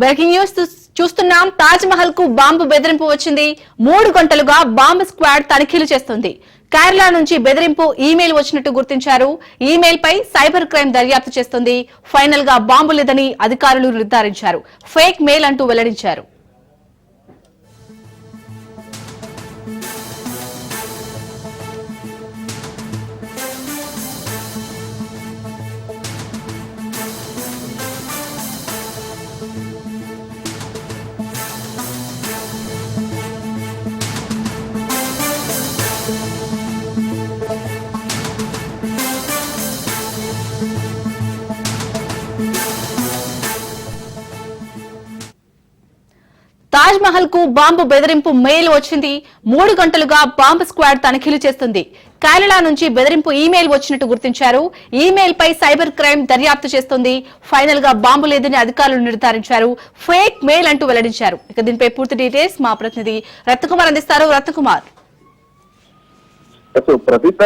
Breaking news చూస్తున్నాం. తాజ్ మహల్కు bomb బెదిరింపు వచ్చింది. మూడు గంటలుగా బాంబు స్క్వాడ్ తనిఖీలు చేస్తుంది. కేరళ నుంచి బెదిరింపు ఈమెయిల్ వచ్చినట్టు గుర్తించారు. ఈమెయిల్ పై సైబర్ క్రైమ్ దర్యాప్తు చేస్తుంది. ఫైనల్గా బాంబు లేదని అధికారులు నిర్ధారించారు. ఫేక్ మెయిల్ అంటూ వెల్లడించారు. తాజ్ మహల్కు బాంబు బెదిరింపు మెయిల్ వచ్చింది. మూడు గంటలుగా బాంబు స్క్వాడ్ తనిఖీలు చేస్తుంది. కేరళ నుంచి బెదిరింపు ఈమెయిల్ వచ్చినట్టు గుర్తించారు. ఈమెయిల్ పై సైబర్ క్రైమ్ దర్యాప్తు చేస్తుంది. ఫైనల్గా బాంబు లేదని అధికారులు నిర్ధారించారు. ఫేక్ మెయిల్ అంటూ వెల్లడించారు. ఇక దీనిపై పూర్తి డీటెయిల్స్ మా ప్రతినిధి రత్నకుమార్ అందిస్తారు. రత్నకుమార్. అసలు ప్రతిత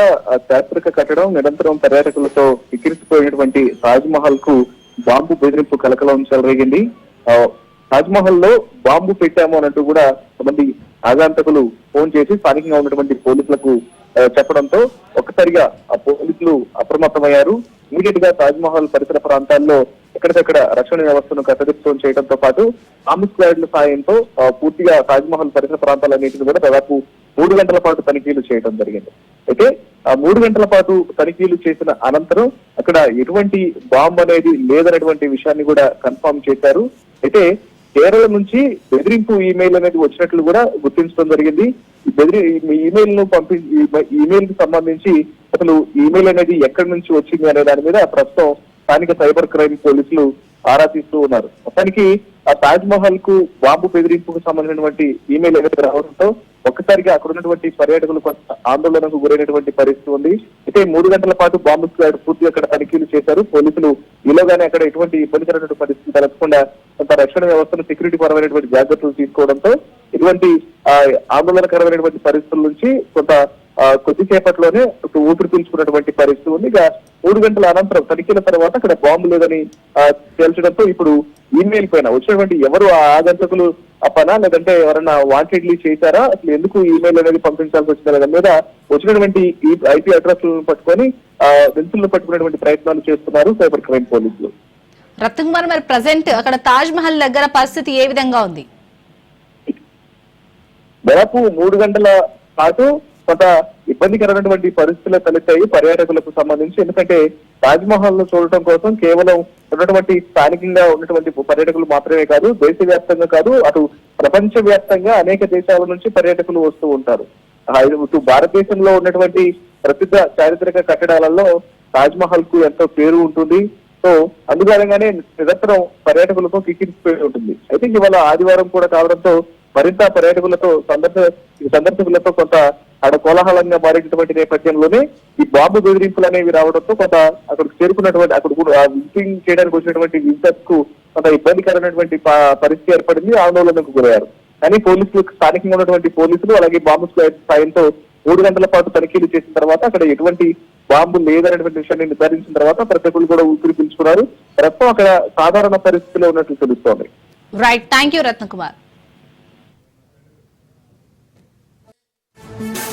చారిత్రక కట్టడం నిరంతరం పర్యాటకులతో ఎక్కిరిసిపోయినటువంటి తాజ్ మహల్కు బాంబు బెదిరింపు కలకలం చెలరేగింది. తాజ్మహల్లో బాంబు పెట్టాము అన్నట్టు కూడా కొంతమంది ఆగాంతకులు ఫోన్ చేసి స్థానికంగా ఉన్నటువంటి పోలీసులకు చెప్పడంతో ఒక్కసారిగా ఆ పోలీసులు అప్రమత్తమయ్యారు. ఇమీడియట్గా తాజ్మహల్ పరిసర ప్రాంతాల్లో ఎక్కడికక్కడ రక్షణ వ్యవస్థను కట్టడిస్తూ చేయడంతో పాటు ఆర్మీ స్క్వాడ్ల సాయంతో పూర్తిగా తాజ్మహల్ పరిసర ప్రాంతాలన్నింటినీ కూడా దాదాపు మూడు గంటల పాటు తనిఖీలు చేయడం జరిగింది. అయితే ఆ మూడు గంటల పాటు తనిఖీలు చేసిన అనంతరం అక్కడ ఎటువంటి బాంబు అనేది లేదనేటువంటి విషయాన్ని కూడా కన్ఫర్మ్ చేశారు. అయితే కేరళ నుంచి బెదిరింపు ఈమెయిల్ అనేది వచ్చినట్లు కూడా గుర్తించడం జరిగింది. బెదిరి ఈ ఈమెయిల్ను పంపి ఈమెయిల్కి సంబంధించి అసలు ఈమెయిల్ అనేది ఎక్కడి నుంచి వచ్చింది అనే దాని మీద ప్రస్తుతం స్థానిక సైబర్ క్రైమ్ పోలీసులు ఆరా తీస్తూ ఉన్నారు. మొత్తానికి ఆ తాజ్ మహల్కు బాంబు బెదిరింపుకు సంబంధించినటువంటి ఈమెయిల్ ఏదైతే రావడంతో ఒక్కసారిగా అక్కడ ఉన్నటువంటి పర్యాటకులు కొంత ఆందోళనకు గురైనటువంటి పరిస్థితి ఉంది. అయితే మూడు గంటల పాటు బాంబు స్క్వాడ్ పూర్తిగా అక్కడ తనిఖీలు చేశారు. పోలీసులు ఈలోగానే అక్కడ ఎటువంటి ఇబ్బందికరమైనటువంటి పరిస్థితి తలెత్తకుండా కొంత రక్షణ వ్యవస్థను సెక్యూరిటీ పరమైనటువంటి జాగ్రత్తలు తీసుకోవడంతో ఇటువంటి ఆ, ఆందోళనకరమైనటువంటి పరిస్థితుల నుంచి కొంత కొద్దిసేపట్లోనే ఒక ఊపిరి పీల్చుకున్నటువంటి పరిస్థితి ఉంది. ఇక మూడు గంటల అనంతరం తనిఖీల తర్వాత అక్కడ బాంబు లేదని తేల్చడంతో ఇప్పుడు ఈమెయిల్ పైన వచ్చినటువంటి ఎవరు ఆ ఆగంతకులు అప్పనా లేదంటే ఎవరైనా వాంటెడ్లీ చేశారా? అసలు ఎందుకు ఈమెయిల్ అనేది పంపించాల్సి వచ్చింది దాని మీద వచ్చినటువంటి ఈ ఐపీ అడ్రస్ పట్టుకొని ఆ నిందితులను పట్టుకునేటువంటి ప్రయత్నాలు చేస్తున్నారు సైబర్ క్రైమ్ పోలీసులు. రత్నకుమార్ మరి ప్రజెంట్ అక్కడ తాజ్ మహల్ దగ్గర పరిస్థితి ఏ విధంగా ఉంది? దాదాపు మూడు గంటల పాటు కొంత ఇబ్బందికరమైనటువంటి పరిస్థితులు తలెత్తాయి. పర్యాటకులకు సంబంధించి ఎందుకంటే తాజ్మహల్ను చూడటం కోసం కేవలం ఉన్నటువంటి స్థానికంగా ఉన్నటువంటి పర్యాటకులు మాత్రమే కాదు దేశవ్యాప్తంగా కాదు అటు ప్రపంచ వ్యాప్తంగా అనేక దేశాల నుంచి పర్యాటకులు వస్తూ ఉంటారు. ఇటు భారతదేశంలో ఉన్నటువంటి ప్రసిద్ధ చారిత్రక కట్టడాలలో తాజ్మహల్కు ఎంతో పేరు ఉంటుంది. సో అందుకారంగానే నిరంతరం పర్యాటకులతో కిక్కిరిసిపోయి ఉంటుంది. అయితే ఇవాళ ఆదివారం కూడా కావడంతో మరింత పర్యాటకులతో సందర్శకులతో కొంత అక్కడ కోలాహలంగా మారేటటువంటి నేపథ్యంలోనే ఈ బాంబు బెదిరింపులు అనేవి రావడంతో కొంత అక్కడికి చేరుకున్నటువంటి అక్కడ కూడా విజిటింగ్ చేయడానికి వచ్చినటువంటి విజిటర్స్కు కొంత ఇబ్బందికరమైనటువంటి పరిస్థితి ఏర్పడింది ఆందోళనకు గురయ్యారు. కానీ పోలీసులు స్థానికంగా ఉన్నటువంటి పోలీసులు అలాగే బాంబు సాయంతో మూడు గంటల పాటు తనిఖీలు చేసిన తర్వాత అక్కడ ఎటువంటి బాంబు లేదనేటువంటి విషయాన్ని నిర్ధారించిన తర్వాత ప్రత్యేకులు కూడా ఊపిరి పీల్చుకున్నారు. రత్నం అక్కడ సాధారణ పరిస్థితిలో ఉన్నట్లు తెలుస్తోంది. Right thank you Ratnakumar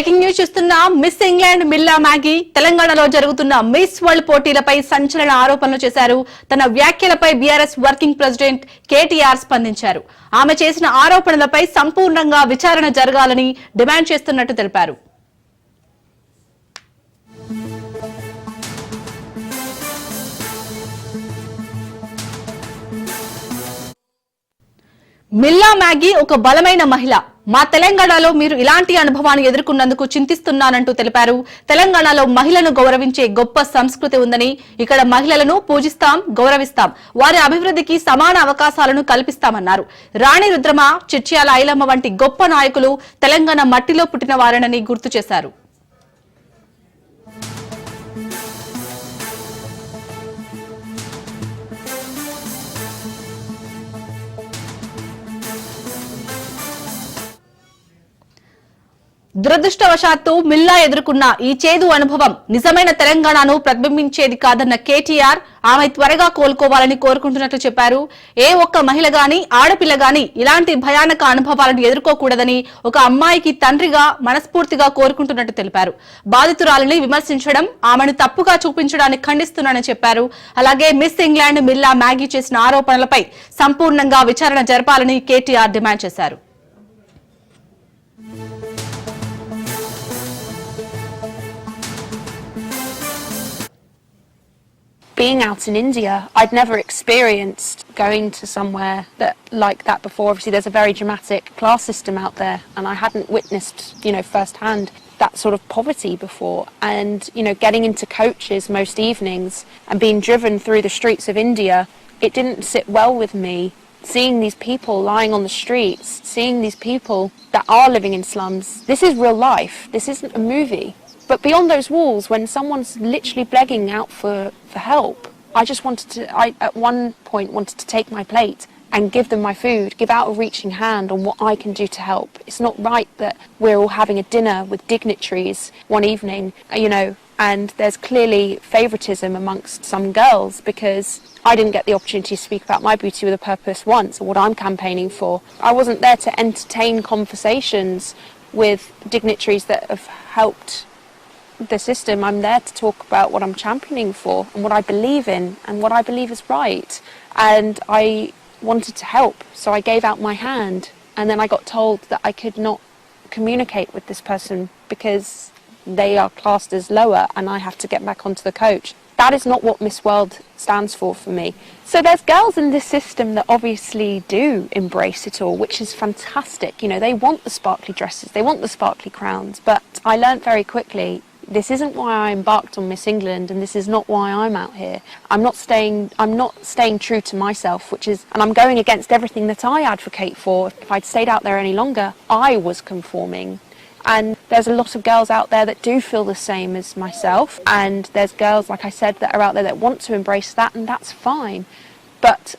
breaking news చూస్తున్న మిస్ ఇంగ్లాండ్ మిల్లా మ్యాగీ. తెలంగాణలో జరుగుతున్న మిస్ వరల్డ్ పోటీలపై సంచలన ఆరోపణలు చేశారు. తన వ్యాఖ్యలపై బీఆర్ఎస్ వర్కింగ్ ప్రెసిడెంట్ కేటీఆర్ స్పందించారు. ఆమె చేసిన ఆరోపణలపై సంపూర్ణంగా విచారణ జరగాలని డిమాండ్ చేస్తున్నట్టు తెలిపారు. మిల్లా మ్యాగీ ఒక బలమైన మహిళ. మా తెలంగాణలో మీరు ఇలాంటి అనుభవాన్ని ఎదుర్కొన్నందుకు చింతిస్తున్నానంటూ తెలిపారు. తెలంగాణలో మహిళను గౌరవించే గొప్ప సంస్కృతి ఉందని ఇక్కడ మహిళలను పూజిస్తాం గౌరవిస్తాం. వారి అభివృద్ధికి సమాన అవకాశాలను కల్పిస్తామన్నారు. రాణి రుద్రమ చిట్యాల ఐలమ్మ వంటి గొప్ప నాయకులు తెలంగాణ మట్టిలో పుట్టిన వారనని గుర్తు చేశారు. దురదృష్టవశాత్తు మిల్లా ఎదుర్కొన్న ఈ చేదు అనుభవం నిజమైన తెలంగాణను ప్రతిబింబించేది కాదన్న కేటీఆర్. ఆమె త్వరగా కోలుకోవాలని కోరుకుంటున్నట్లు చెప్పారు. ఏ ఒక్క మహిళ గాని ఆడపిల్ల గాని ఇలాంటి భయానక అనుభవాలను ఎదుర్కోకూడదని ఒక అమ్మాయికి తండ్రిగా మనస్ఫూర్తిగా కోరుకుంటున్నట్టు తెలిపారు. బాధితురాలిని విమర్శించడం ఆమెను తప్పుగా చూపించడాన్ని ఖండిస్తున్నానని చెప్పారు. అలాగే మిస్ ఇంగ్లాండ్ మిల్లా మ్యాగీ చేసిన ఆరోపణలపై సంపూర్ణంగా విచారణ జరపాలని కేటీఆర్ డిమాండ్ చేశారు. Being out in India, I'd never experienced going to somewhere that like that before. Obviously, there's a very dramatic class system out there, and I hadn't witnessed, you know, firsthand that sort of poverty before. And you know, getting into coaches most evenings and being driven through the streets of India, it didn't sit well with me. Seeing these people lying on the streets, seeing these people that are living in slums, this is real life. This isn't a movie. But beyond those walls, when someone's literally begging out for, for help, I just wanted to, I at one point wanted to take my plate and give them my food, give out a reaching hand on what I can do to help. It's not right that we're all having a dinner with dignitaries one evening, you know, and there's clearly favouritism amongst some girls because I didn't get the opportunity to speak about my beauty with a purpose once or what I'm campaigning for. I wasn't there to entertain conversations with dignitaries that have helped the system. I'm there to talk about what I'm championing for and what I believe in and what I believe is right. And I wanted to help, so I gave out my hand. And then I got told that I could not communicate with this person because they are classed as lower and I have to get back onto the coach. That is not what Miss World stands for for me. So there's girls in this system that obviously do embrace it all, which is fantastic. You know, they want the sparkly dresses, they want the sparkly crowns, but I learnt very quickly this isn't why I embarked on Miss England and this is not why I'm out here. I'm not staying I'm not staying true to myself, which is and I'm going against everything that I advocate for. If I'd stayed out there any longer, I was conforming. And there's a lot of girls out there that do feel the same as myself. And there's girls, like I said, that are out there that want to embrace that, and that's fine. But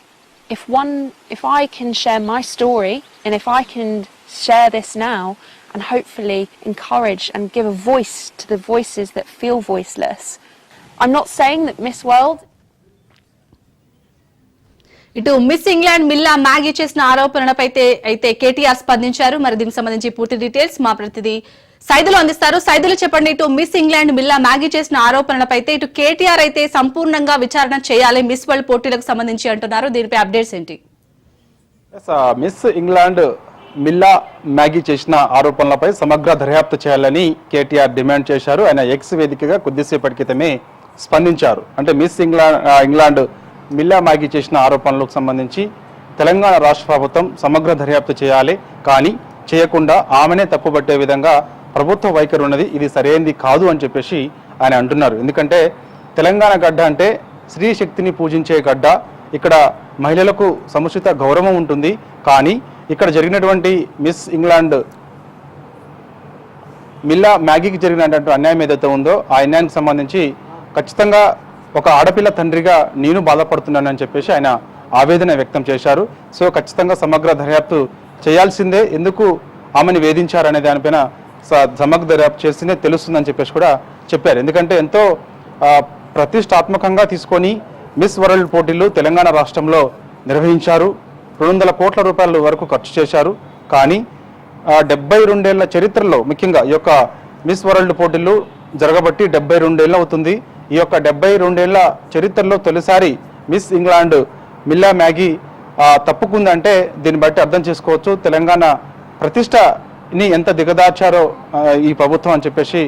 if one, if I can share my story, and if I can share this now, and hopefully encourage and give a voice to the voices that feel voiceless, I'm not saying that Miss World ఇటు Miss England Milla Magee చేసిన ఆరోపణలపై అయితే- కేటీఆర్ స్పందించారు. మరి దీనికి సంబంధించి పూర్తి details మా ప్రతినిధి సైదులు అందిస్తారు. సైదులు చెప్పండి ఇటు మిస్ ఇంగ్లాండ్ మిల్లా మ్యాగీ చేసిన ఆరోపణలపై అయితే ఇటు కేటీఆర్ అయితే సంపూర్ణంగా విచారణ చేయాలి. మిస్ వరల్డ్ పోటీలకు సంబంధించి అంటున్నారు. దీనిపై అప్డేట్స్ ఏంటి? మిస్ ఇంగ్లాండ్ మిల్లా మ్యాగీ చేసిన ఆరోపణలపై సమగ్ర దర్యాప్తు చేయాలని కేటీఆర్ డిమాండ్ చేశారు. ఆయన ఎక్స్ వేదికగా కొద్దిసేపటి క్రితమే స్పందించారు. అంటే Miss England England Milla Magee చేసిన ఆరోపణలకు సంబంధించి తెలంగాణ రాష్ట్ర ప్రభుత్వం సమగ్ర దర్యాప్తు చేయాలి. కానీ చేయకుండా ఆమెనే తప్పుపట్టే విధంగా ప్రభుత్వ వైఖరి ఉన్నది. ఇది సరైనది కాదు అని చెప్పేసి ఆయన అంటున్నారు. ఎందుకంటే తెలంగాణ గడ్డ అంటే స్త్రీ శక్తిని పూజించే గడ్డ. ఇక్కడ మహిళలకు సముచిత గౌరవం ఉంటుంది. కానీ ఇక్కడ జరిగినటువంటి మిస్ ఇంగ్లాండ్ మిల్లా మ్యాగీకి జరిగినటువంటి అన్యాయం ఏదైతే ఉందో ఆ అన్యాయానికి సంబంధించి ఖచ్చితంగా ఒక ఆడపిల్ల తండ్రిగా నేను బాధపడుతున్నానని చెప్పేసి ఆయన ఆవేదన వ్యక్తం చేశారు. సో ఖచ్చితంగా సమగ్ర దర్యాప్తు చేయాల్సిందే. ఎందుకు ఆమెను వేధించారనే దానిపైన సమగ్ర దర్యాప్తు చేస్తేనే తెలుస్తుందని చెప్పేసి కూడా చెప్పారు. ఎందుకంటే ఎంతో ప్రతిష్టాత్మకంగా తీసుకొని మిస్ వరల్డ్ పోటీలు తెలంగాణ రాష్ట్రంలో నిర్వహించారు. రెండు వందల కోట్ల రూపాయల వరకు ఖర్చు చేశారు. కానీ డెబ్బై రెండేళ్ళ చరిత్రలో ముఖ్యంగా ఈ యొక్క మిస్ వరల్డ్ పోటీలు జరగబట్టి డెబ్బై రెండేళ్ళు అవుతుంది. ఈ యొక్క డెబ్బై రెండేళ్ళ చరిత్రలో తొలిసారి మిస్ ఇంగ్లాండ్ మిల్లా మ్యాగీ తప్పుకుందంటే దీన్ని బట్టి అర్థం చేసుకోవచ్చు. తెలంగాణ ప్రతిష్టని ఎంత దిగదార్చారో ఈ ప్రభుత్వం అని చెప్పేసి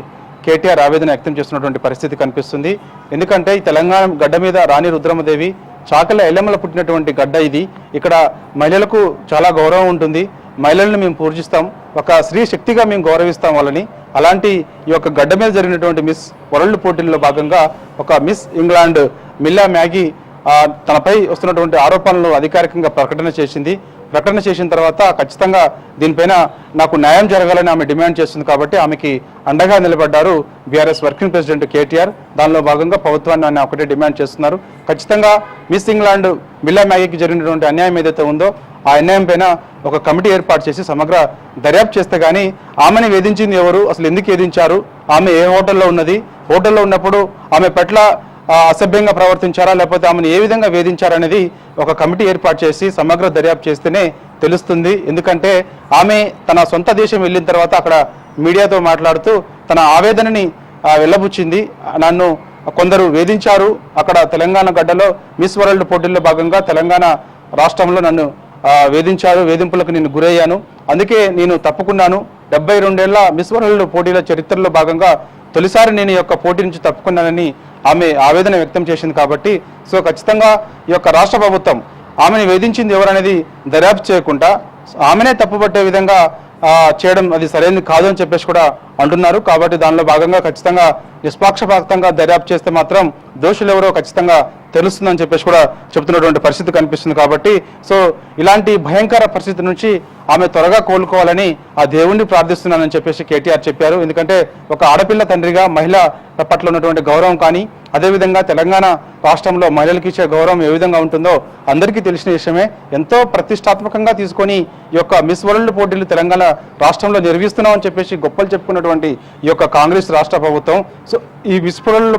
కేటీఆర్ ఆవేదన వ్యక్తం చేస్తున్నటువంటి పరిస్థితి కనిపిస్తుంది. ఎందుకంటే ఈ తెలంగాణ గడ్డ మీద రాణి రుద్రమదేవి చాకల ఎల్లెమ్మల పుట్టినటువంటి గడ్డ ఇది. ఇక్కడ మహిళలకు చాలా గౌరవం ఉంటుంది. మహిళలను మేము పూజిస్తాం. ఒక స్త్రీ శక్తిగా మేము గౌరవిస్తాం వాళ్ళని. అలాంటి ఈ యొక్క గడ్డ మీద జరిగినటువంటి మిస్ వరల్డ్ పోటీల్లో భాగంగా ఒక మిస్ ఇంగ్లాండ్ మిల్లా మ్యాగీ తనపై వస్తున్నటువంటి ఆరోపణలు అధికారికంగా ప్రకటన చేసింది. ప్రకటన చేసిన తర్వాత ఖచ్చితంగా దీనిపైన నాకు న్యాయం జరగాలని ఆమె డిమాండ్ చేస్తుంది కాబట్టి ఆమెకి అండగా నిలబడ్డారు బీఆర్ఎస్ వర్కింగ్ ప్రెసిడెంట్ కేటీఆర్. దానిలో భాగంగా ప్రభుత్వాన్ని ఆయన ఒకటే డిమాండ్ చేస్తున్నారు. ఖచ్చితంగా మిస్ ఇంగ్లాండ్ మిల్లా మ్యాగీకి జరిగినటువంటి అన్యాయం ఏదైతే ఉందో ఆ అన్యాయం పైన ఒక కమిటీ ఏర్పాటు చేసి సమగ్ర దర్యాప్తు చేస్తే కానీ ఆమెని వేధించింది ఎవరు? అసలు ఎందుకు వేధించారు? ఆమె ఏ హోటల్లో ఉన్నది? హోటల్లో ఉన్నప్పుడు ఆమె పట్ల అసభ్యంగా ప్రవర్తించారా లేకపోతే ఆమెను ఏ విధంగా వేధించారనేది ఒక కమిటీ ఏర్పాటు చేసి సమగ్ర దర్యాప్తు చేస్తేనే తెలుస్తుంది. ఎందుకంటే ఆమె తన సొంత దేశం వెళ్ళిన తర్వాత అక్కడ మీడియాతో మాట్లాడుతూ తన ఆవేదనని వెళ్ళబుచ్చింది. నన్ను కొందరు వేధించారు. అక్కడ తెలంగాణ గడ్డలో మిస్ వరల్డ్ పోటీల్లో భాగంగా తెలంగాణ రాష్ట్రంలో నన్ను వేధించారు వేధింపులకు నేను గురయ్యాను. అందుకే నేను తప్పుకున్నాను. డెబ్బై రెండేళ్ళ మిస్ వరల్డ్ పోటీల చరిత్రలో భాగంగా తొలిసారి నేను యొక్క పోటీ నుంచి తప్పుకున్నానని ఆమె ఆవేదన వ్యక్తం చేసింది కాబట్టి సో ఖచ్చితంగా ఈ యొక్క రాష్ట్ర ప్రభుత్వం ఆమెను వేధించింది ఎవరనేది దర్యాప్తు చేయకుండా ఆమెనే తప్పుపట్టే విధంగా చేయడం అది సరైనది కాదు అని చెప్పేసి కూడా అంటున్నారు. కాబట్టి దానిలో భాగంగా ఖచ్చితంగా నిష్పాక్షపాతంగా దర్యాప్తు చేస్తే మాత్రం దోషులు ఎవరో ఖచ్చితంగా తెలుస్తుందని చెప్పేసి కూడా చెబుతున్నటువంటి పరిస్థితి కనిపిస్తుంది కాబట్టి సో ఇలాంటి భయంకర పరిస్థితి నుంచి ఆమె త్వరగా కోలుకోవాలని ఆ దేవుణ్ణి ప్రార్థిస్తున్నానని చెప్పేసి కేటీఆర్ చెప్పారు. ఎందుకంటే ఒక ఆడపిల్ల తండ్రిగా మహిళ పట్ల ఉన్నటువంటి గౌరవం కానీ అదేవిధంగా తెలంగాణ రాష్ట్రంలో మహిళలకు ఇచ్చే గౌరవం ఏ విధంగా ఉంటుందో అందరికీ తెలిసిన విషయమే. ఎంతో ప్రతిష్టాత్మకంగా తీసుకొని ఈ యొక్క మిస్ వరల్డ్ పోటీలు తెలంగాణ రాష్ట్రంలో నిర్వహిస్తున్నామని చెప్పేసి గొప్పలు చెప్పుకున్నటువంటి ఈ యొక్క కాంగ్రెస్ రాష్ట్ర ప్రభుత్వం. సో ఈ మిస్ వరల్డ్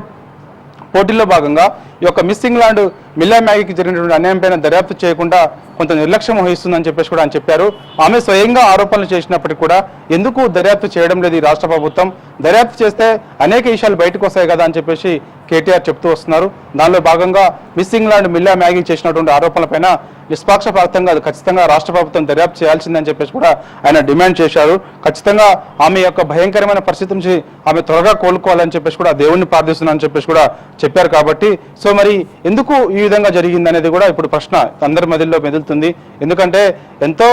పోటీల్లో భాగంగా ఈ యొక్క మిస్ ఇంగ్లాండ్ మిల్లా మ్యాగీకి జరిగినటువంటి అన్యాయం పైన దర్యాప్తు చేయకుండా కొంత నిర్లక్ష్యం వహిస్తుందని చెప్పేసి కూడా ఆయన చెప్పారు. ఆమె స్వయంగా ఆరోపణలు చేసినప్పటికీ కూడా ఎందుకు దర్యాప్తు చేయడం లేదు ఈ రాష్ట్ర ప్రభుత్వం? దర్యాప్తు చేస్తే అనేక విషయాలు బయటకు వస్తాయి కదా అని చెప్పేసి కేటీఆర్ చెప్తూ వస్తున్నారు. దానిలో భాగంగా మిస్సింగ్ ల్యాండ్ మిల్లా మ్యాగింగ్ చేసినటువంటి ఆరోపణలపైన నిష్పాక్షపాతంగా అది ఖచ్చితంగా రాష్ట్ర ప్రభుత్వం దర్యాప్తు చేయాల్సిందని చెప్పేసి కూడా ఆయన డిమాండ్ చేశారు. ఖచ్చితంగా ఆమె యొక్క భయంకరమైన పరిస్థితి నుంచి ఆమె త్వరగా కోలుకోవాలని చెప్పేసి కూడా దేవుణ్ణి ప్రార్థిస్తున్నానని చెప్పేసి కూడా చెప్పారు కాబట్టి. సో మరి ఎందుకు ఈ విధంగా జరిగింది అనేది కూడా ఇప్పుడు ప్రశ్న అందరి మదిలో మెదులుతుంది. ఎందుకంటే ఎంతో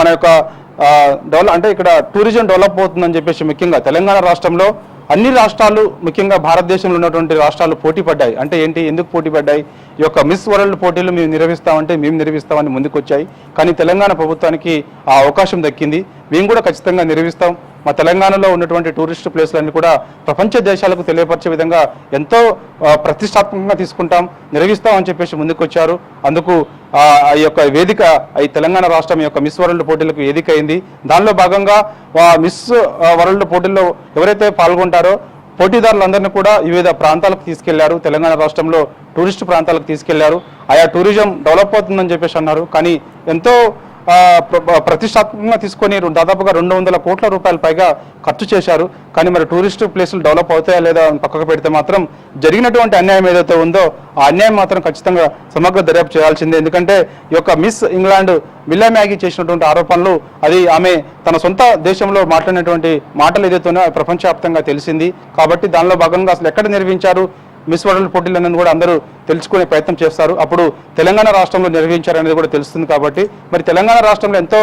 మన యొక్క డెవలప్ అంటే ఇక్కడ టూరిజం డెవలప్ అవుతుందని చెప్పేసి ముఖ్యంగా తెలంగాణ రాష్ట్రంలో అన్ని రాష్ట్రాలు ముఖ్యంగా భారతదేశంలో ఉన్నటువంటి రాష్ట్రాలు పోటీ పడ్డాయి. అంటే ఏంటి? ఎందుకు పోటీ పడ్డాయి? ఈ యొక్క మిస్ వరల్డ్ పోటీలు మేము నిర్వహిస్తామంటే మేము నిర్వహిస్తామని ముందుకు వచ్చాయి కానీ తెలంగాణ ప్రభుత్వానికి ఆ అవకాశం దక్కింది. మేము కూడా ఖచ్చితంగా నిర్వహిస్తాం. మా తెలంగాణలో ఉన్నటువంటి టూరిస్ట్ ప్లేస్లన్నీ కూడా ప్రపంచ దేశాలకు తెలియపరిచే విధంగా ఎంతో ప్రతిష్టాత్మకంగా తీసుకుంటాం నిర్వహిస్తాం అని చెప్పేసి ముందుకొచ్చారు. అందుకు ఆ యొక్క వేదిక ఈ తెలంగాణ రాష్ట్రం యొక్క మిస్ వరల్డ్ పోటీలకు వేదిక అయింది. దానిలో భాగంగా మిస్ వరల్డ్ పోటీల్లో ఎవరైతే పాల్గొంటారో పోటీదారులందరినీ కూడా వివిధ ప్రాంతాలకు తీసుకెళ్ళారు. తెలంగాణ రాష్ట్రంలో టూరిస్ట్ ప్రాంతాలకు తీసుకెళ్ళారు. ఆయా టూరిజం డెవలప్ అవుతుందని చెప్పేసి అన్నారు. కానీ ఎంతో ప్రతిష్టాత్మకంగా తీసుకొని దాదాపుగా రెండు వందల కోట్ల రూపాయల పైగా ఖర్చు చేశారు. కానీ మరి టూరిస్ట్ ప్లేసులు డెవలప్ అవుతాయా లేదా పక్కకు పెడితే మాత్రం జరిగినటువంటి అన్యాయం ఏదైతే ఉందో ఆ అన్యాయం మాత్రం ఖచ్చితంగా సమగ్ర దర్యాప్తు చేయాల్సిందే. ఎందుకంటే ఈ యొక్క మిస్ ఇంగ్లాండ్ మిల్లా మ్యాగీ చేసినటువంటి ఆరోపణలు అది ఆమె తన సొంత దేశంలో మాట్లాడినటువంటి మాటలు ఏదైతే ఉన్నాయో ప్రపంచవ్యాప్తంగా తెలిసింది. కాబట్టి దానిలో భాగంగా అసలు ఎక్కడ నిర్వహించారు? మిస్ వరల్డ్ పోటీలు అనేది కూడా అందరూ తెలుసుకునే ప్రయత్నం చేస్తారు. అప్పుడు తెలంగాణ రాష్ట్రంలో నిర్వహించారనేది కూడా తెలుస్తుంది కాబట్టి మరి తెలంగాణ రాష్ట్రంలో ఎంతో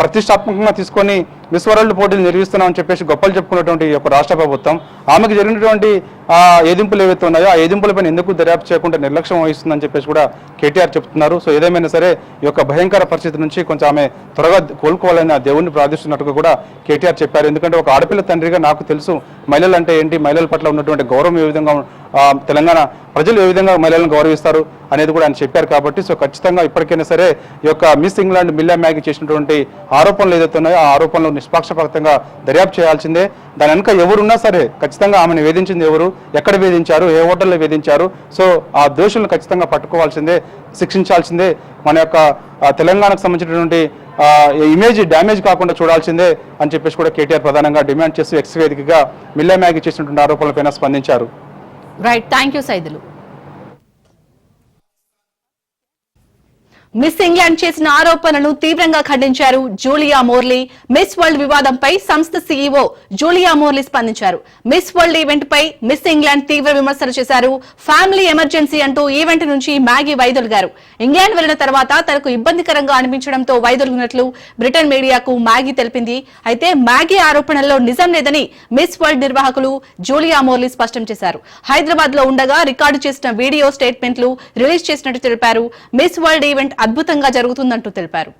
ప్రతిష్టాత్మకంగా తీసుకొని మిస్ వరల్డ్ పోటీలు నిర్వహిస్తున్నామని చెప్పేసి గొప్పలు చెప్పుకున్నటువంటి ఈ యొక్క రాష్ట్ర ప్రభుత్వం ఆమెకు జరిగినటువంటి ఆ ఏదింపులు ఏవైతే ఉన్నాయో ఆ ఏదింపులపైన ఎందుకు దర్యాప్తు చేయకుండా నిర్లక్ష్యం వహిస్తుందని చెప్పేసి కూడా కేటీఆర్ చెప్తున్నారు. సో ఏదేమైనా సరే ఈ యొక్క భయంకర పరిస్థితి నుంచి కొంచెం ఆమె త్వరగా కోలుకోవాలని ఆ దేవుణ్ణి ప్రార్థిస్తున్నట్టుగా కూడా కేటీఆర్ చెప్పారు. ఎందుకంటే ఒక ఆడపిల్ల తండ్రిగా నాకు తెలుసు మహిళలు అంటే ఏంటి మహిళల పట్ల ఉన్నటువంటి గౌరవం ఏ విధంగా తెలంగాణ ప్రజలు ఏ విధంగా మహిళలను గౌరవిస్తారు అనేది కూడా ఆయన చెప్పారు కాబట్టి సో ఖచ్చితంగా ఇప్పటికైనా సరే ఈ యొక్క మిస్ ఇంగ్లాండ్ మిల్లా మ్యాగీ చేసినటువంటి ఆరోపణలు ఏదైతే ఉన్నాయో ఆ ఆరోపణలు నిష్పాక్షపాతంగా దర్యాప్తు చేయాల్సిందే. దాని వెనుక ఎవరున్నా సరే ఖచ్చితంగా ఆమెను వేధించింది ఎవరు? ఎక్కడ వేధించారు? ఏ హోటల్లో వేధించారు? సో ఆ దోషులను ఖచ్చితంగా పట్టుకోవాల్సిందే శిక్షించాల్సిందే. మన యొక్క తెలంగాణకు సంబంధించినటువంటి ఇమేజ్ డ్యామేజ్ కాకుండా చూడాల్సిందే అని చెప్పేసి కూడా కేటీఆర్ ప్రధానంగా డిమాండ్ చేస్తూ ఎక్స్ వేదికగా మిల్లా మ్యాగీ చేసినటువంటి ఆరోపణలపైన స్పందించారు. Right thank you Saidulu Miss England చేసిన ఆరోపణలను తీవ్రంగా ఖండించారు జూలియా మోర్లీ. మిస్ వరల్డ్ వివాదంపై సంస్థ సీఈఓ జూలియా మోర్లీ స్పందించారు. మిస్ వరల్డ్ ఈవెంట్ పై మిస్ ఇంగ్లాండ్ తీవ్ర విమర్శలు చేశారు. ఫ్యామిలీ ఎమర్జెన్సీ అంటూ ఈవెంట్ నుంచి మ్యాగీ వైదొలిగారు. ఇంగ్లాండ్ వెళ్ళిన తర్వాత తనకు ఇబ్బందికరంగా అనిపించడంతో వైదొలిగినట్లు బ్రిటన్ మీడియాకు మ్యాగీ తెలిపింది. అయితే మ్యాగీ ఆరోపణల్లో నిజం లేదని మిస్ వరల్డ్ నిర్వాహకులు జూలియా మోర్లీ స్పష్టం చేశారు. హైదరాబాద్లో ఉండగా రికార్డు చేసిన వీడియో స్టేట్మెంట్లు రిలీజ్ చేసినట్టు తెలిపారు. మిస్ వరల్డ్ ఈవెంట్ అద్భుతంగా జరుగుతుందంటూ తెలిపారు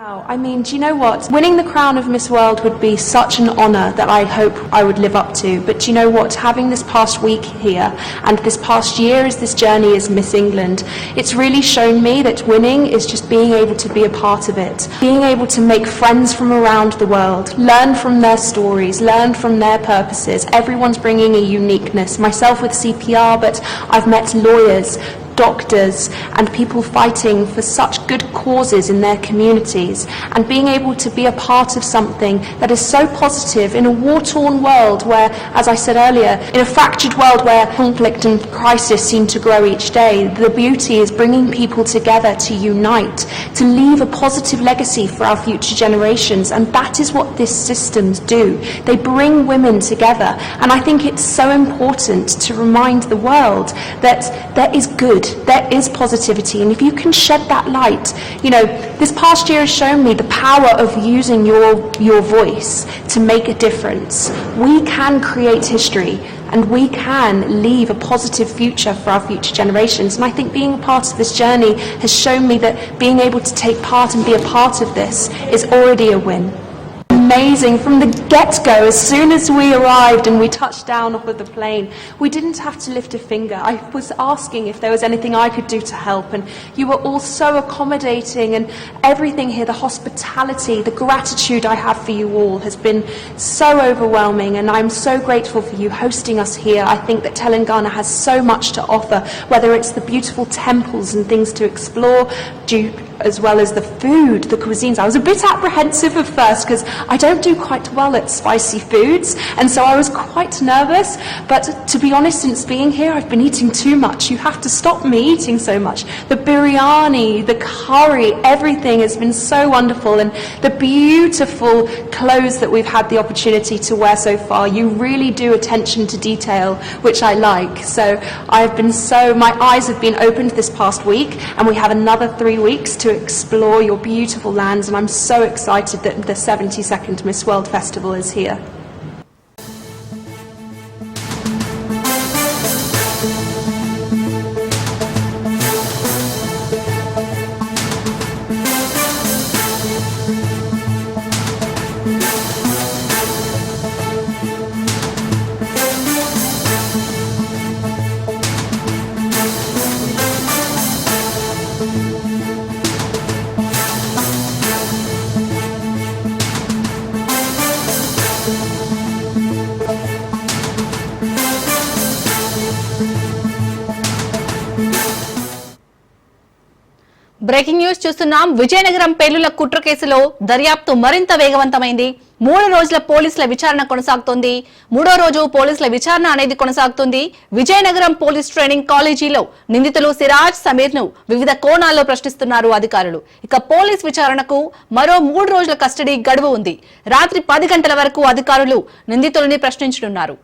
Wow, I mean, do you know what? Winning the crown of Miss World would be such an honour that I hope I would live up to. But do you know what? Having this past week here and this past year as this journey as Miss England, it's really shown me that winning is just being able to be a part of it. Being able to make friends from around the world, learn from their stories, learn from their purposes. Everyone's bringing a uniqueness. Myself with CPR, but I've met lawyers, doctors and people fighting for such good causes in their communities and being able to be a part of something that is so positive in a war-torn world where, as I said earlier, in a fractured world where conflict and crisis seem to grow each day, the beauty is bringing people together to unite, to leave a positive legacy for our future generations and that is what these systems do. They bring women together and I think it's so important to remind the world that there is good, there is positivity, and if you can shed that light, you know, this past year has shown me the power of using your, your voice to make a difference. We can create history. And we can leave a positive future for our future generations. And I think being a part of this journey has shown me that being able to take part and be a part of this is already a win amazing from the get-go. As soon as we arrived and we touched down off of the plane we didn't have to lift a finger. I was asking if there was anything i could do to help and you were all so accommodating and everything here the hospitality the gratitude i have for you all has been so overwhelming and i'm so grateful for you hosting us here. I think that telangana has so much to offer whether it's the beautiful temples and things to explore due as well as the food, the cuisines. I was a bit apprehensive at first because I don't do quite well at spicy foods, and so I was quite nervous. But to be honest, since being here, I've been eating too much. You have to stop me eating so much. The biryani, the curry, everything has been so wonderful, and the beautiful clothes that we've had the opportunity to wear so far. You really do attention to detail, which I like. So I've been so, my eyes have been opened this past week, and we have another three weeks to explore your beautiful lands, and I'm so excited that the 72nd Miss World Festival is here. చూస్తున్నాం. విజయనగరం పేలుల కుట్ర కేసులో దర్యాప్తు మరింత వేగవంతమైంది. మూడు రోజుల పోలీసుల విచారణ కొనసాగుతోంది. మూడో రోజు పోలీసుల విచారణ అనేది కొనసాగుతుంది. విజయనగరం పోలీస్ ట్రైనింగ్ కాలేజీలో నిందితులు సిరాజ్ సమీర్ను వివిధ కోణాల్లో ప్రశ్నిస్తున్నారు అధికారులు. ఇక పోలీస్ విచారణకు మరో మూడు రోజుల కస్టడీ గడువు ఉంది. రాత్రి పది గంటల వరకు అధికారులు నిందితులని ప్రశ్నించనున్నారు.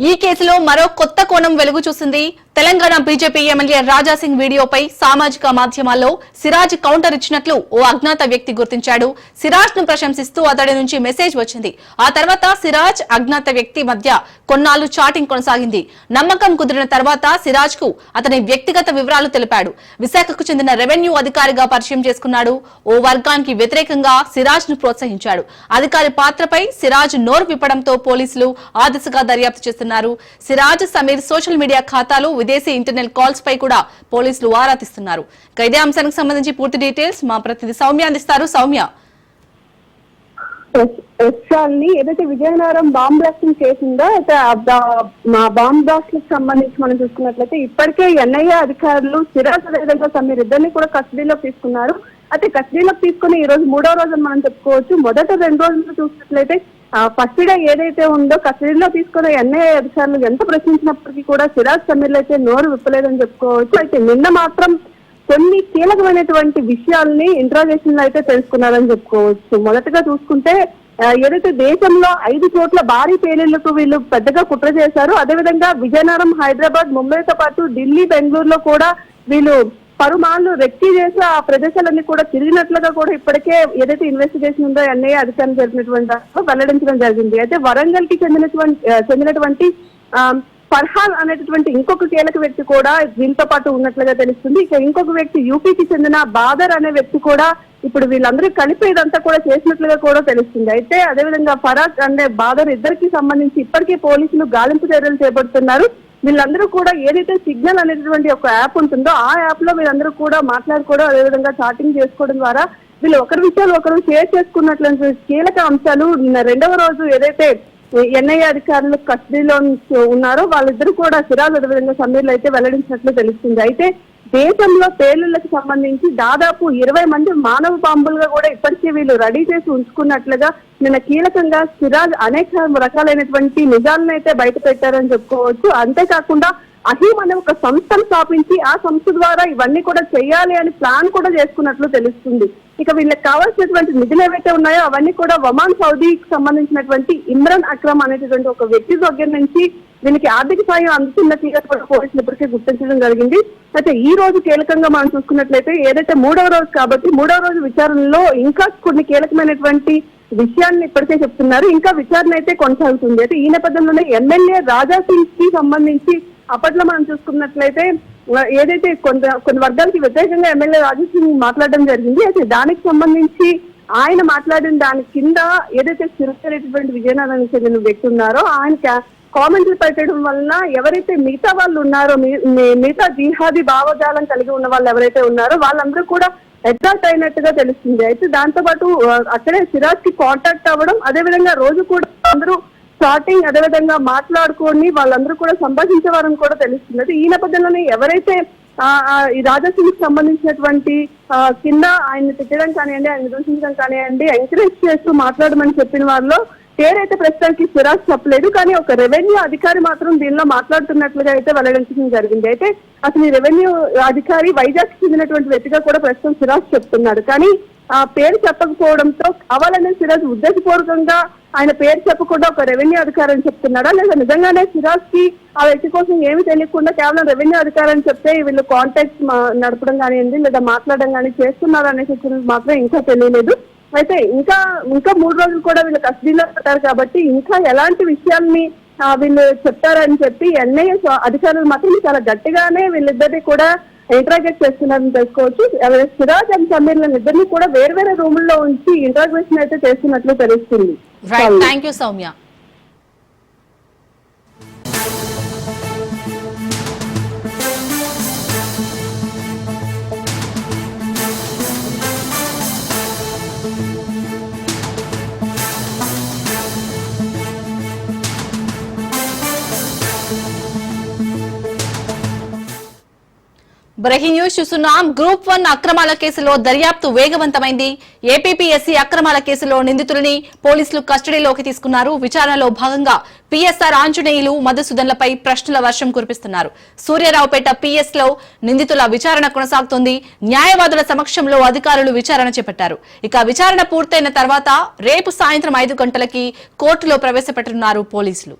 ఈ కేసులో మరో కొత్త కోణం వెలుగు చూసింది తెలంగాణ బీజేపీ ఎమ్మెల్యే రాజాసింగ్ వీడియోపై సామాజిక మాధ్యమాల్లో సిరాజ్ కౌంటర్ ఇచ్చినట్లు ఓ అజ్ఞాత వ్యక్తి గుర్తించాడు. సిరాజ్ను ప్రశంసిస్తూ అతడి నుంచి మెసేజ్ వచ్చింది. ఆ తర్వాత సిరాజ్ అజ్ఞాత వ్యక్తి మధ్య కొన్నాళ్ళు చాటింగ్ కొనసాగింది. నమ్మకం కుదిరిన తర్వాత సిరాజ్కు అతని వ్యక్తిగత వివరాలు తెలిపాడు. విశాఖకు చెందిన రెవెన్యూ అధికారిగా పరిచయం చేసుకున్నాడు. ఓ వర్గానికి వ్యతిరేకంగా సిరాజ్ను ప్రోత్సహించాడు. అధికారి పాత్రపై సిరాజ్ నోరు విప్పడంతో పోలీసులు ఆ దిశగా దర్యాప్తు చేస్తున్నారు. సిరాజ్ సమీర్ సోషల్ మీడియా ఖాతాలు విదేశీ ఇంటర్నెట్ కాల్స్ పై కూడా పోలీసులు ఆరా తీస్తున్నారు ఇదే అంశానికి సంబంధించి పూర్తి డీటెయిల్స్ మా ప్రతినిధి సౌమ్య అందిస్తారు. సౌమ్య. ఏదైతే విజయనగరం బాంబ్ బ్లాస్టింగ్ చేసిందో అయితే మా బాంబ్ బ్లాస్ట్కి సంబంధించి మనం చూసుకున్నట్లయితే ఇప్పటికే ఎన్ఐఏ అధికారులు సిరాజ్ అదేవిధంగా సమీర్ ఇద్దరిని కూడా కస్టడీలో తీసుకున్నారు. అయితే కస్టడీలోకి తీసుకుని ఈ రోజు మూడో రోజు మనం చెప్పుకోవచ్చు. మొదట రెండు రోజులు చూసినట్లయితే ఫస్ట్ ఏదైతే ఉందో కస్టడీలో తీసుకున్న ఎన్ఐఏ అధికారులు ఎంత ప్రశ్నించినప్పటికీ కూడా సిరాజ్ సమీర్లు అయితే నోరు విప్పలేదని చెప్పుకోవచ్చు. అయితే నిన్న మాత్రం కొన్ని కీలకమైనటువంటి విషయాల్ని ఇంట్రాగేషన్లో అయితే తెలుసుకున్నారని చెప్పుకోవచ్చు. మొదటగా చూసుకుంటే ఏదైతే దేశంలో ఐదు చోట్ల భారీ పేలుళ్ళకు వీళ్ళు పెద్దగా కుట్ర చేశారు అదేవిధంగా విజయనగరం హైదరాబాద్ ముంబైతో పాటు ఢిల్లీ బెంగళూరులో కూడా వీళ్ళు పలుమార్లు రెక్కి చేసి ఆ ప్రదేశాలన్నీ కూడా తిరిగినట్లుగా కూడా ఇప్పటికే ఏదైతే ఇన్వెస్టిగేషన్ ఉందో అన్నీ అధికారులు జరిపినటువంటి దాంట్లో వెల్లడించడం జరిగింది. అయితే వరంగల్కి చెందినటువంటి చెందినటువంటి ఆ, ఫర్హాన్ అనేటటువంటి ఇంకొక కీలక వ్యక్తి కూడా దీంతో పాటు ఉన్నట్లుగా తెలుస్తుంది. ఇక ఇంకొక వ్యక్తి యూపీకి చెందిన బాదర్ అనే వ్యక్తి కూడా ఇప్పుడు వీళ్ళందరూ కలిపి ఇదంతా కూడా చేసినట్లుగా కూడా తెలుస్తుంది. అయితే అదేవిధంగా ఫరాజ్ అనే బాదర్ ఇద్దరికి సంబంధించి ఇప్పటికే పోలీసులు గాలింపు చర్యలు చేపడుతున్నారు. వీళ్ళందరూ కూడా ఏదైతే సిగ్నల్ అనేటువంటి ఒక యాప్ ఉంటుందో ఆ యాప్లో వీళ్ళందరూ కూడా మాట్లాడుకోవడం అదేవిధంగా చాటింగ్ చేసుకోవడం ద్వారా వీళ్ళు ఒకరి విషయాలు ఒకరు షేర్ చేసుకున్నట్లు కీలక అంశాలు. రెండవ రోజు ఏదైతే ఎన్ఐఏ అధికారులు కస్టడీలో ఉన్నారో వాళ్ళిద్దరూ కూడా సిరాజ్ అదేవిధంగా సమీర్లు అయితే వెల్లడించినట్లు తెలుస్తుంది. అయితే దేశంలో పేలుళ్ళకు సంబంధించి దాదాపు ఇరవై మంది మానవ బాంబులుగా కూడా ఇప్పటికే వీళ్ళు రెడీ చేసి ఉంచుకున్నట్లుగా నిన్న కీలకంగా సిరాజ్ అనేక రకాలైనటువంటి నిజాలను అయితే బయట పెట్టారని చెప్పుకోవచ్చు. అంతేకాకుండా అహీం అనే ఒక సంస్థను స్థాపించి ఆ సంస్థ ద్వారా ఇవన్నీ కూడా చేయాలి అని ప్లాన్ కూడా చేసుకున్నట్లు తెలుస్తుంది. ఇక వీళ్ళకి కావాల్సినటువంటి నిధులు ఏవైతే ఉన్నాయో అవన్నీ కూడా ఒమాన్ సౌదీకి సంబంధించినటువంటి ఇమ్రాన్ అక్రమ్ అనేటటువంటి ఒక వ్యక్తి దగ్గర నుంచి వీళ్ళకి ఆర్థిక సాయం అందుతున్నట్లుగా కూడా పోలీసులు ఇప్పటికే గుర్తించడం జరిగింది. అయితే ఈ రోజు కీలకంగా మనం చూసుకున్నట్లయితే ఏదైతే మూడవ రోజు కాబట్టి మూడవ రోజు విచారణలో ఇంకా కొన్ని కీలకమైనటువంటి విషయాన్ని ఇప్పటికే చెప్తున్నారు. ఇంకా విచారణ అయితే కొనసాగుతుంది. అయితే ఈ నేపథ్యంలోనే ఎమ్మెల్యే రాజా సింగ్కి సంబంధించి అప్పట్లో మనం చూసుకున్నట్లయితే ఏదైతే కొంత కొన్ని వర్గాలకి వ్యతిరేకంగా ఎమ్మెల్యే రాజేశ్వరి మాట్లాడడం జరిగింది. అయితే దానికి సంబంధించి ఆయన మాట్లాడిన దాని కింద ఏదైతే స్థిరపడేటువంటి విజయనగరానికి చెందిన వ్యక్తి ఉన్నారో ఆయన కామెంట్లు పెట్టడం వలన ఎవరైతే మిగతా వాళ్ళు ఉన్నారో మీ- మిగతా జిహాదీ భావజాలం కలిగి ఉన్న వాళ్ళు ఎవరైతే ఉన్నారో వాళ్ళందరూ కూడా అట్రాక్ట్ అయినట్టుగా తెలుస్తుంది. అయితే దాంతో పాటు అక్కడే సిరాజ్కి కాంటాక్ట్ అవ్వడం అదే విధంగా రోజు కూడా అందరూ స్టార్టింగ్ అదే విధంగా మాట్లాడుకొని వాళ్ళందరూ కూడా సంభాషించే వారని కూడా తెలుస్తున్నది. ఈ నేపథ్యంలోనే ఎవరైతే ఆ, ఈ రాజాసింగ్కి సంబంధించినటువంటి ఆ, కింద ఆయన తిట్టడం కానివ్వండి ఆయన దూషించడం కానివ్వండి ఎంకరేజ్ చేస్తూ మాట్లాడమని చెప్పిన వాళ్ళలో పేరైతే ప్రస్తుతానికి సిరాజ్ చెప్పలేదు కానీ ఒక రెవెన్యూ అధికారి మాత్రం దీనిలో మాట్లాడుతున్నట్లుగా అయితే వెల్లడించడం జరిగింది. అయితే అసలు ఈ రెవెన్యూ అధికారి వైజాగ్ చెందినటువంటి వ్యక్తిగా కూడా ప్రస్తుతం సిరాజ్ చెప్తున్నాడు. కానీ ఆ పేరు చెప్పకపోవడంతో కావాలనే సిరాజ్ ఉద్దేశపూర్వకంగా ఆయన పేరు చెప్పకుండా ఒక రెవెన్యూ అధికారి అని చెప్తున్నాడా? లేదా నిజంగానే సిరాజ్కి ఆ వ్యక్తి కోసం ఏమి తెలియకుండా కేవలం రెవెన్యూ అధికారి అని చెప్తే వీళ్ళు కాంటాక్ట్ నడపడం కానివ్వండి లేదా మాట్లాడడం కానీ చేస్తున్నారు అనే సూచనలు మాత్రం ఇంకా తెలియలేదు. అయితే ఇంకా ఇంకా మూడు రోజులు కూడా వీళ్ళు కస్టడీలో పెట్టారు కాబట్టి ఇంకా ఎలాంటి విషయాల్ని వీళ్ళు చెప్తారని చెప్పి ఎన్ఐఏ అధికారులు మాత్రం చాలా గట్టిగానే వీళ్ళిద్దరిని కూడా ఇంటరాగేట్ చేస్తున్నారని తెలుసుకోవచ్చు. సిరాజ్ అండ్ సమీర్లను ఇద్దరిని కూడా వేరు వేరే రూముల్లో ఉంచి ఇంటరాగేషన్ అయితే చేస్తున్నట్లు తెలుస్తుంది. Thank you Soumya breaking news చూస్తున్నాం. గ్రూప్ వన్ అక్రమాల కేసులో దర్యాప్తు వేగవంతమైంది. ఏపీపీఎస్సీ అక్రమాల కేసులో నిందితులని పోలీసులు కస్టడీలోకి తీసుకున్నారు. విచారణలో భాగంగా పీఎస్ఆర్ ఆంజనేయులు మధుసూదన్లపై ప్రశ్నల వర్షం కురిపిస్తున్నారు. సూర్యారావుపేట పీఎస్లో నిందితుల విచారణ కొనసాగుతోంది. న్యాయవాదుల సమక్షంలో అధికారులు విచారణ చేపట్టారు. ఇక విచారణ పూర్తయిన తర్వాత రేపు సాయంత్రం ఐదు గంటలకి కోర్టులో ప్రవేశపెట్టనున్నారు పోలీసులు.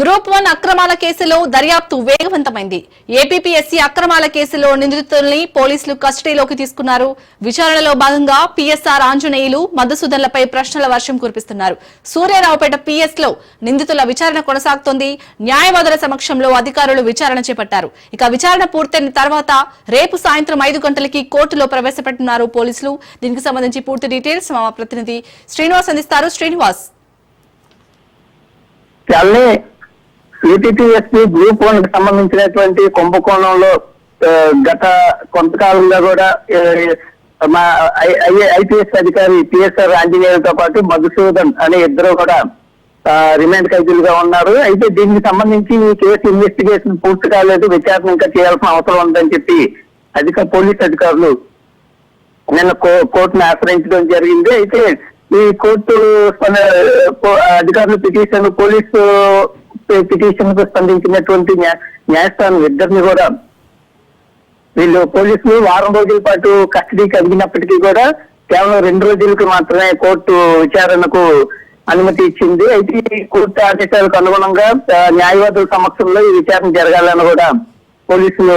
గ్రూప్ వన్ అక్రమాల కేసులో దర్యాప్తు వేగవంతమైంది. ఏపీఎస్సీ అక్రమాల కేసులో నిందితుల్ని పోలీసులు కస్టడీలోకి తీసుకున్నారు. విచారణలో భాగంగా పీఎస్ఆర్ ఆంజనేయులు మధుసూదన్లపై ప్రశ్నల వర్షం కురిపిస్తున్నారు. సూర్యారావుపేట పీఎస్లో నిందితుల విచారణ కొనసాగుతోంది. న్యాయవాదుల సమక్షంలో అధికారులు విచారణ చేపట్టారు. ఇక విచారణ పూర్తయిన తర్వాత రేపు సాయంత్రం ఐదు గంటలకి కోర్టులో ప్రవేశపెట్టున్నారు పోలీసులు. దీనికి సంబంధించి పూర్తి డీటెయిల్స్ మా ప్రతినిధి శ్రీనివాస్ అందిస్తారు. శ్రీనివాస్. చాలని గ్రూప్ వన్కి సంబంధించినటువంటి కుంభకోణంలో గత కొంతకాలంగా కూడా మా ఐపీఎస్ అధికారి పిఎస్ఆర్ ఆంజనేయులతో పాటు మధుసూదన్ అనే ఇద్దరు కూడా రిమాండ్ ఖైదీలుగా ఉన్నారు. అయితే దీనికి సంబంధించి ఈ కేసు ఇన్వెస్టిగేషన్ పూర్తి కాలేదు విచారణ ఇంకా చేయాల్సిన అవసరం ఉందని చెప్పి అధిక పోలీస్ అధికారులు నిన్న కో- కోర్టును ఆశ్రయించడం జరిగింది. అయితే ఈ కోర్టు అధికారులు పిటిషన్ పోలీసు పిటిషన్కు స్పందించినటువంటి న్యాయస్థానం ఇద్దరిని కూడా వీళ్ళు పోలీసులు వారం రోజుల పాటు కస్టడీకి అడిగినప్పటికీ కూడా కేవలం రెండు రోజులకు మాత్రమే కోర్టు విచారణకు అనుమతి ఇచ్చింది. అయితే ఈ కోర్టు ఆదేశాలకు అనుగుణంగా న్యాయవాదుల సమక్షంలో ఈ విచారణ జరగాలని కూడా పోలీసులు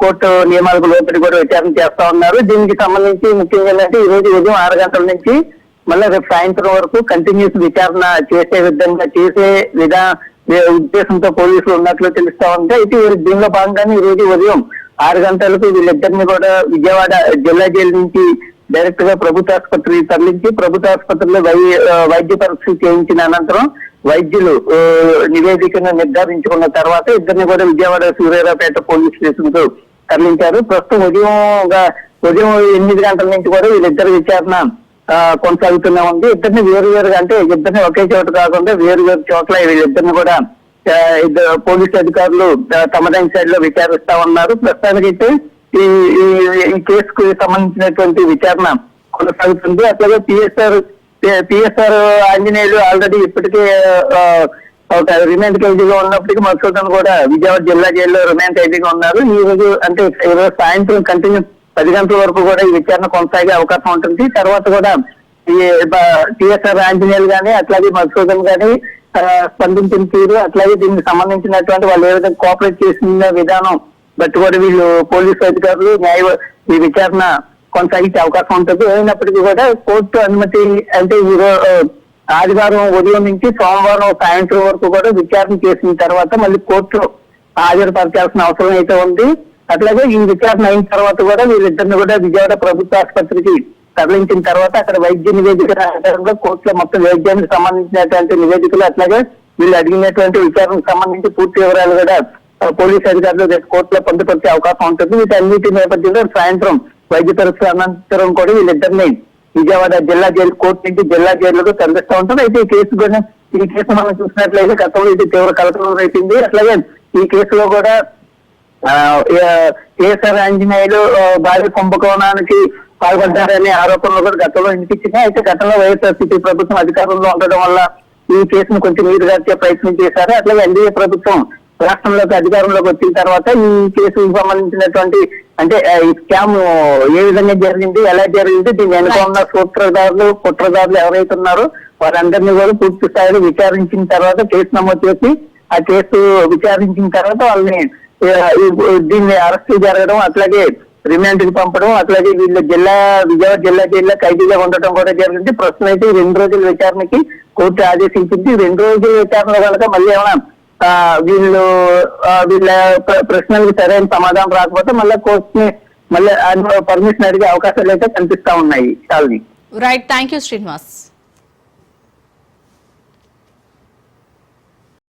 కోర్టు నియమాలకు లోపలి కూడా విచారణ చేస్తా ఉన్నారు. దీనికి సంబంధించి ముఖ్యంగా ఏంటంటే ఈ రోజు ఉదయం ఆరు గంటల నుంచి మళ్ళీ రేపు సాయంత్రం వరకు కంటిన్యూస్ విచారణ చేసే విధంగా చేసే విధా ఉద్దేశంతో పోలీసులు ఉన్నట్లు తెలుస్తా ఉంటే అయితే దీనిలో భాగంగానే ఈ రోజు ఉదయం ఆరు గంటలకు వీళ్ళిద్దరిని కూడా విజయవాడ జిల్లా జైలు నుంచి డైరెక్ట్గా ప్రభుత్వ ఆసుపత్రి తరలించి ప్రభుత్వ ఆసుపత్రిలో వై వైద్య పరీక్షలు చేయించిన అనంతరం వైద్యులు నివేదికను నిర్ధారించుకున్న తర్వాత ఇద్దరిని కూడా విజయవాడ సూర్యారావుపేట పోలీస్ స్టేషన్కు తరలించారు. ప్రస్తుతం ఉదయం ఉదయం ఎనిమిది గంటల నుంచి కూడా వీళ్ళిద్దరు విచారణ కొనసాగుతూనే ఉంది. ఇద్దరిని వేరు వేరుగా అంటే ఇద్దరిని ఒకే చోట కాకుండా వేరు వేరు చోట్ల వీళ్ళిద్దరిని కూడా ఇద్దరు పోలీసు అధికారులు ఆ, తమదైన సైడ్లో విచారిస్తా ఉన్నారు. ప్రస్తుతానికైతే ఈ ఈ- కేసుకు సంబంధించినటువంటి విచారణ కొనసాగుతుంది. అట్లాగే పిఎస్ఆర్ పిఎస్ఆర్ ఆంజనేయులు ఆల్రెడీ ఇప్పటికే ఒక రిమాండ్ ఖైదీగా ఉన్నప్పటికీ మధుసూదన్ కూడా విజయవాడ జిల్లా జైల్లో రిమాండ్ ఖైదీగా ఉన్నారు. ఈ రోజు అంటే ఈ రోజు సాయంత్రం కంటిన్యూ పది గంటల వరకు కూడా ఈ విచారణ కొనసాగే అవకాశం ఉంటుంది. తర్వాత కూడా ఈ టిఎస్ఆర్ ఆంజనేయులు కానీ అట్లాగే మధుసూదన్ కానీ స్పందించిన తీరు అట్లాగే దీనికి సంబంధించినటువంటి వాళ్ళు ఏ విధంగా కోఆపరేట్ చేసిన విధానం బట్టి కూడా వీళ్ళు పోలీసు అధికారులు న్యాయ ఈ విచారణ కొనసాగించే అవకాశం ఉంటుంది. అయినప్పటికీ కూడా కోర్టు అనుమతి అంటే ఆదివారం ఉదయం నుంచి సోమవారం సాయంత్రం వరకు కూడా విచారణ చేసిన తర్వాత మళ్ళీ కోర్టు హాజరుపరచాల్సిన అవసరం అయితే ఉంది. అట్లాగే ఈ విచారణ అయిన తర్వాత కూడా వీళ్ళిద్దరిని కూడా విజయవాడ ప్రభుత్వ ఆసుపత్రికి తరలించిన తర్వాత అక్కడ వైద్య నివేదిక ఆధారంగా కోర్టులో మొత్తం వైద్యానికి సంబంధించినటువంటి నివేదికలు అట్లాగే వీళ్ళు అడిగినటువంటి విచారణకు సంబంధించి పూర్తి వివరాలు కూడా పోలీస్ అధికారులు కోర్టులో పొందుపరిచే అవకాశం ఉంటుంది. వీటన్నిటి నేపథ్యంలో సాయంత్రం వైద్య పరీక్ష అనంతరం కూడా వీళ్ళిద్దరిని విజయవాడ జిల్లా జైలు కోర్టు నుంచి జిల్లా జైలుకు తరలిస్తూ ఉంటుంది అయితే ఈ కేసు కూడా ఈ కేసు మనం చూసినట్లయితే గతంలో ఇది తీవ్ర కలకలం రేపింది. అట్లాగే ఈ కేసులో కూడా కేసర్ ఆంజనేయులు ఆ, భారీ కుంభకోణానికి పాల్పడ్డారనే ఆరోపణలు కూడా గతంలో వినిపించినాయి. అయితే గతంలో వైఎస్ఆర్సీపీ ప్రభుత్వం అధికారంలో ఉండడం వల్ల ఈ కేసును కొంచెం నీరుగార్చే ప్రయత్నం చేశారు. అట్లాగే ఎన్డీఏ ప్రభుత్వం రాష్ట్రంలోకి అధికారంలోకి వచ్చిన తర్వాత ఈ కేసుకు సంబంధించినటువంటి అంటే ఈ స్కామ్ ఏ విధంగా జరిగింది ఎలా జరిగింది దీని వెనుక ఉన్న సూత్రధారులు కుట్రదారులు ఎవరైతే ఉన్నారో వారందరినీ కూడా పూర్తి స్థాయిలో విచారించిన తర్వాత కేసు నమోదు చేసి ఆ కేసు విచారించిన తర్వాత వాళ్ళని దీన్ని అరెస్ట్ జరగడం అట్లాగే రిమాండ్కి పంపడం అట్లాగే వీళ్ళ జిల్లా విజయవాడ జిల్లా జైల్లో ఖైదీగా ఉండటం కూడా జరిగింది ప్రస్తుతం అయితే రెండు రోజుల విచారణకి కోర్టు ఆదేశించింది. రెండు రోజుల విచారణ కనుక మళ్ళీ ఏమైనా వీళ్ళు వీళ్ళ ప్రశ్నలకు సరైన సమాధానం రాకపోతే మళ్ళీ కోర్టుని మళ్ళీ పర్మిషన్ అడిగే అవకాశాలు అయితే కనిపిస్తా ఉన్నాయి. Right thank you Srinivas